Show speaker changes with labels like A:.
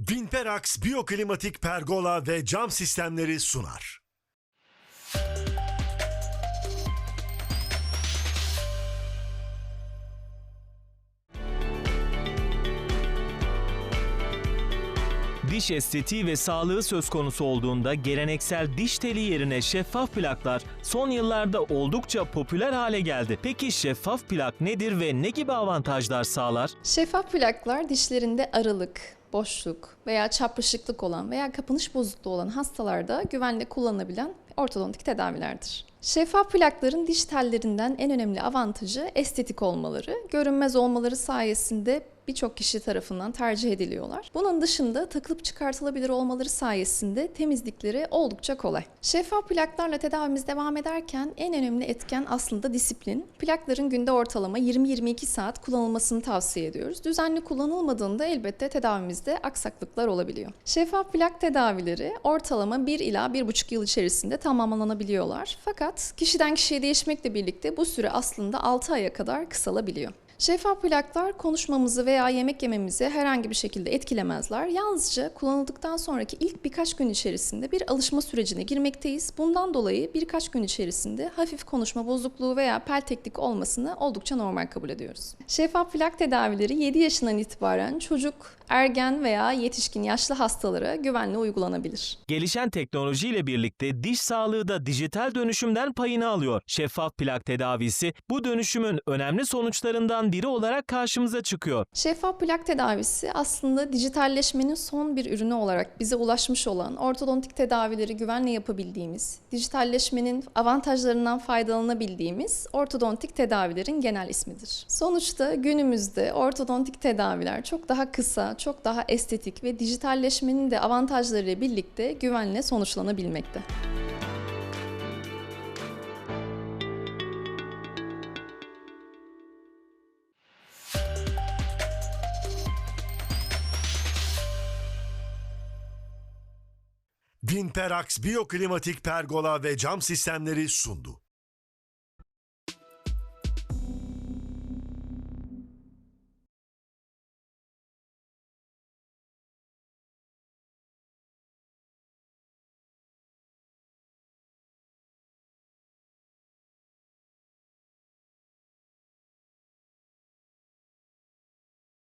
A: Vinperax Biyoklimatik Pergola ve Cam Sistemleri sunar.
B: Diş estetiği ve sağlığı söz konusu olduğunda geleneksel diş teli yerine şeffaf plaklar son yıllarda oldukça popüler hale geldi. Peki şeffaf plak nedir ve ne gibi avantajlar sağlar?
C: Şeffaf plaklar dişlerinde aralık, boşluk veya çapraşıklık olan veya kapanış bozukluğu olan hastalarda güvenle kullanılabilen ortodontik tedavilerdir. Şeffaf plakların diş tellerinden en önemli avantajı estetik olmaları, görünmez olmaları sayesinde birçok kişi tarafından tercih ediliyorlar. Bunun dışında takılıp çıkartılabilir olmaları sayesinde temizlikleri oldukça kolay. Şeffaf plaklarla tedavimiz devam ederken en önemli etken aslında disiplin. Plakların günde ortalama 20-22 saat kullanılmasını tavsiye ediyoruz. Düzenli kullanılmadığında elbette tedavimizde aksaklıklar olabiliyor. Şeffaf plak tedavileri ortalama 1 ila 1,5 yıl içerisinde tamamlanabiliyorlar. Fakat kişiden kişiye değişmekle birlikte bu süre aslında 6 aya kadar kısalabiliyor. Şeffaf plaklar konuşmamızı veya yemek yememizi herhangi bir şekilde etkilemezler. Yalnızca kullanıldıktan sonraki ilk birkaç gün içerisinde bir alışma sürecine girmekteyiz. Bundan dolayı birkaç gün içerisinde hafif konuşma bozukluğu veya pelteklik olmasını oldukça normal kabul ediyoruz. Şeffaf plak tedavileri 7 yaşından itibaren çocuk, ergen veya yetişkin yaşlı hastalara güvenle uygulanabilir.
B: Gelişen teknolojiyle birlikte diş sağlığı da dijital dönüşümden payını alıyor. Şeffaf plak tedavisi bu dönüşümün önemli sonuçlarından biri olarak karşımıza çıkıyor.
C: Şeffaf plak tedavisi aslında dijitalleşmenin son bir ürünü olarak bize ulaşmış olan ortodontik tedavileri güvenle yapabildiğimiz, dijitalleşmenin avantajlarından faydalanabildiğimiz ortodontik tedavilerin genel ismidir. Sonuçta günümüzde ortodontik tedaviler çok daha kısa, çok daha estetik ve dijitalleşmenin de avantajlarıyla birlikte güvenle sonuçlanabilmekte.
A: Vinperax Biyoklimatik Pergola ve Cam Sistemleri sundu.